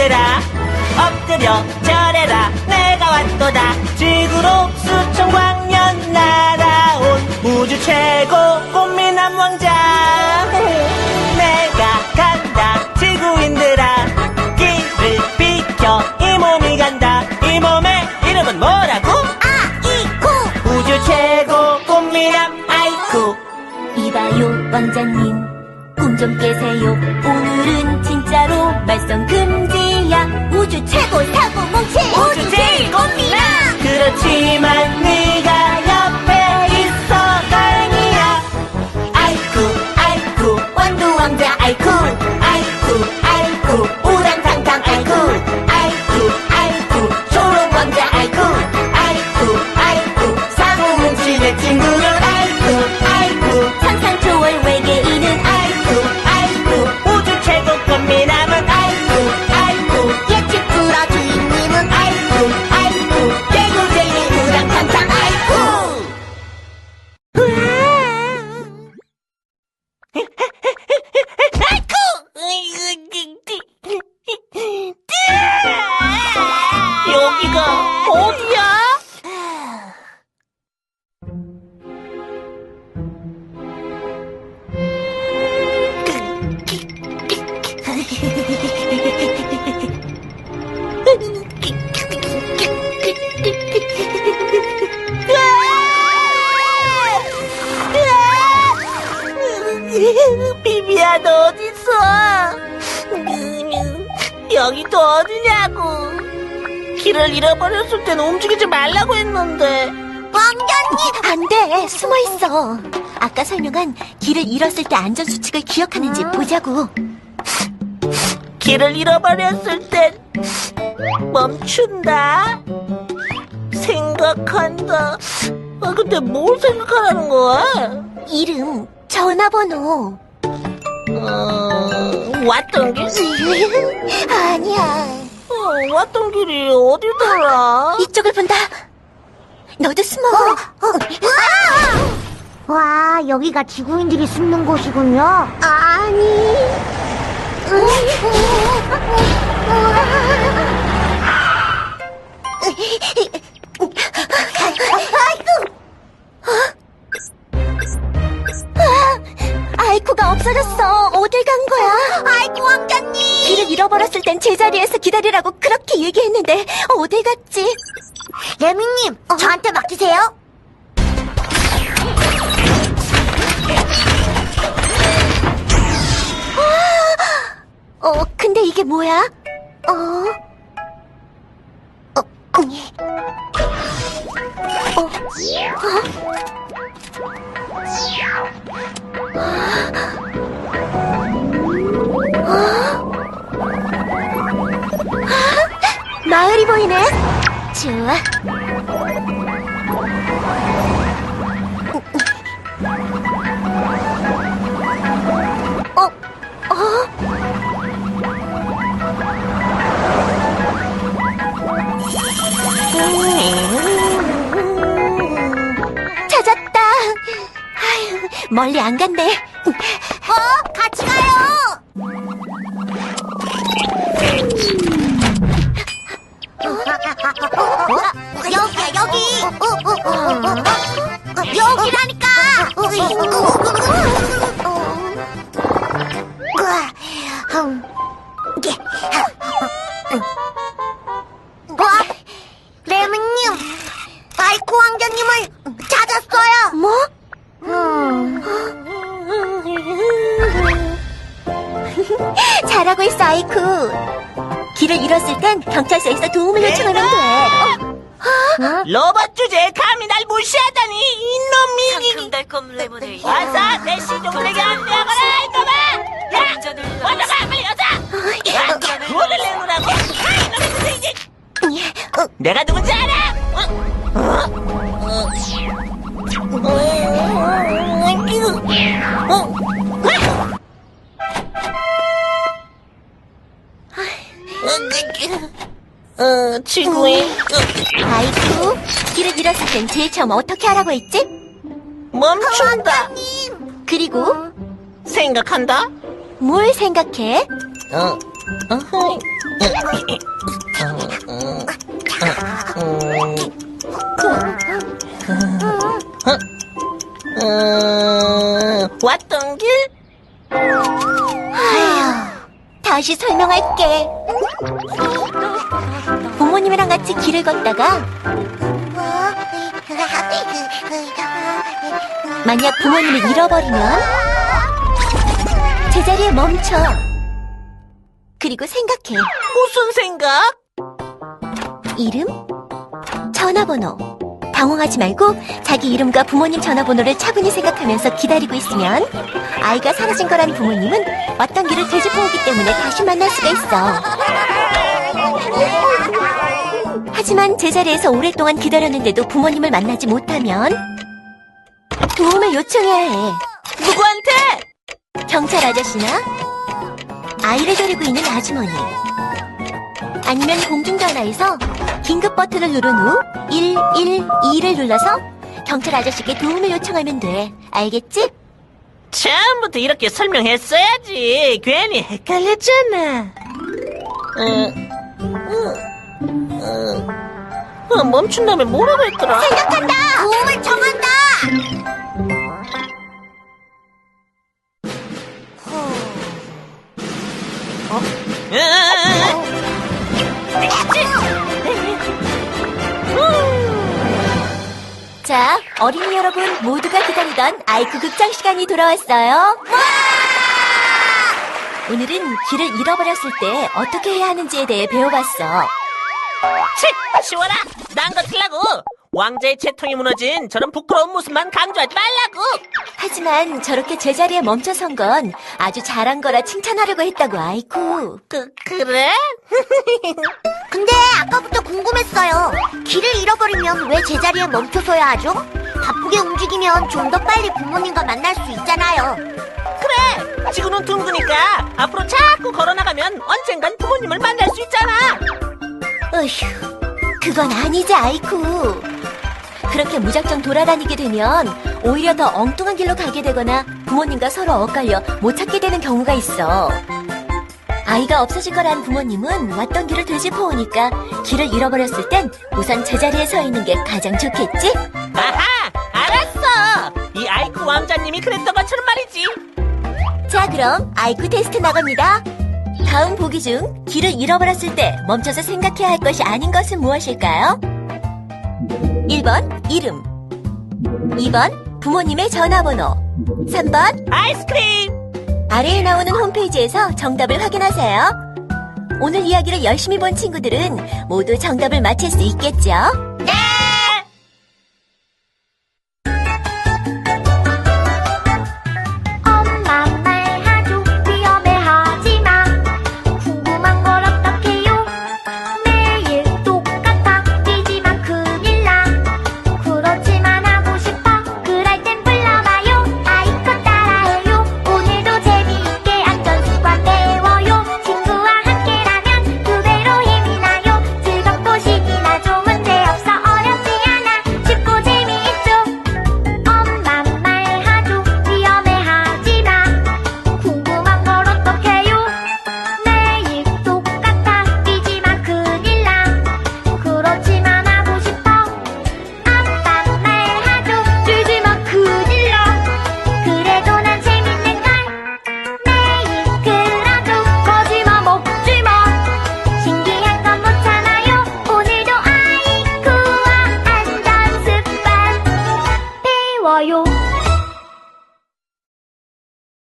지구인들아 엎드려 절해라. 내가 왔도다. 지구로 수천 광년 날아온 우주 최고 꽃미 좀 깨세요. 오늘은 진짜로 말썽 금지야. 우주 최고 사고 뭉치. 우주 제일 꽃미남 그렇지만 네가 옆에 있어 다행이야. 아이쿠 아이쿠 완두 왕자 아이쿠 너 어딨어? 여기 또 어디냐고. 길을 잃어버렸을 땐 움직이지 말라고 했는데. 왕자님 안돼. 숨어 있어. 아까 설명한 길을 잃었을 때 안전 수칙을 기억하는지 보자고. 길을 잃어버렸을 땐 멈춘다? 생각한다. 아 근데 뭘 생각하라는 거야? 이름 전화번호 어, 왔던 길? 아니야. 어, 왔던 길이 어디더라? 이쪽을 본다. 너도 숨어. 와, 여기가 지구인들이 숨는 곳이군요. 아니. 아이 얘기했는데 어딜 갔지? 레미님, 저한테 맡기세요. 어, 근데 이게 뭐야? 어? 어, 어, 어? 보이네. 좋아. 어, 어? 찾았다. 멀리 안 간대. 어, 같이 가요. 여기야 여기. 여기라니까. 뭐? 레미님, 아이쿠 왕자님을 찾았어요. 뭐? 음, 잘하고 있어, 아이쿠. 길을 잃었을 땐 경찰서에서 도움을 요청하면 돼. 로봇 주제에 감히 날 무시하다니 이놈이. 상큼 달콤 레모네이드 와서 내 시종들에게 안 되어가라 이놈아 야 와줘봐 빨리 여자. 야 돈을 내놓으라고 아 이놈의 이제 내가 누군지 알아? 어? 어? 어? 어? 어, 지구인 아이쿠, 길을 잃었을 땐 제일 처음 어떻게 하라고 했지? 멈춘다. 그리고 생각한다. 뭘 생각해? 어, 어허이. 음, 왔던 길? 다시 설명할게. 부모님이랑 같이 길을 걷다가 만약 부모님을 잃어버리면 제자리에 멈춰. 그리고 생각해. 무슨 생각? 이름? 전화번호. 당황하지 말고 자기 이름과 부모님 전화번호를 차분히 생각하면서 기다리고 있으면 아이가 사라진 거란 부모님은 왔던 길을 되짚어오기 때문에 다시 만날 수가 있어. 하지만 제자리에서 오랫동안 기다렸는데도 부모님을 만나지 못하면 도움을 요청해야 해. 누구한테? 경찰 아저씨나 아이를 데리고 있는 아주머니 아니면 공중전화에서 긴급 버튼을 누른 후 112를 눌러서 경찰 아저씨께 도움을 요청하면 돼. 알겠지? 처음부터 이렇게 설명했어야지. 괜히 헷갈렸잖아. 어, 어, 어, 어, 멈춘 다음에 뭐라고 했더라? 생각한다! 도움을 청한다! 어, 어, 자, 어린이 여러분 모두가 기다리던 아이쿠 극장 시간이 돌아왔어요. 오늘은 길을 잃어버렸을 때 어떻게 해야 하는지에 대해 배워봤어. 치! 치워라! 난 같으려고! 왕자의 채통이 무너진 저런 부끄러운 모습만 강조하지 말라고! 하지만 저렇게 제자리에 멈춰선 건 아주 잘한 거라 칭찬하려고 했다고 아이쿠. 그, 그래? 근데 아까부터 궁금했어요. 길을 잃어버리면 왜 제자리에 멈춰서야 하죠? 바쁘게 움직이면 좀 더 빨리 부모님과 만날 수 있잖아요. 그래! 지구는 둥그니까 앞으로 자꾸 걸어나가면 언젠간 부모님을 만날 수 있잖아! 어휴, 그건 아니지 아이쿠. 그렇게 무작정 돌아다니게 되면 오히려 더 엉뚱한 길로 가게 되거나 부모님과 서로 엇갈려 못 찾게 되는 경우가 있어. 아이가 없어질 거란 부모님은 왔던 길을 되짚어 오니까 길을 잃어버렸을 땐 우선 제자리에 서 있는 게 가장 좋겠지? 아하! 알았어! 이 아이쿠 왕자님이 그랬던 것처럼 말이지! 자, 그럼 아이쿠 테스트 나갑니다. 다음 보기 중 길을 잃어버렸을 때 멈춰서 생각해야 할 것이 아닌 것은 무엇일까요? 1번 이름 2번 부모님의 전화번호 3번 아이스크림! 아래에 나오는 홈페이지에서 정답을 확인하세요. 오늘 이야기를 열심히 본 친구들은 모두 정답을 맞힐 수 있겠죠?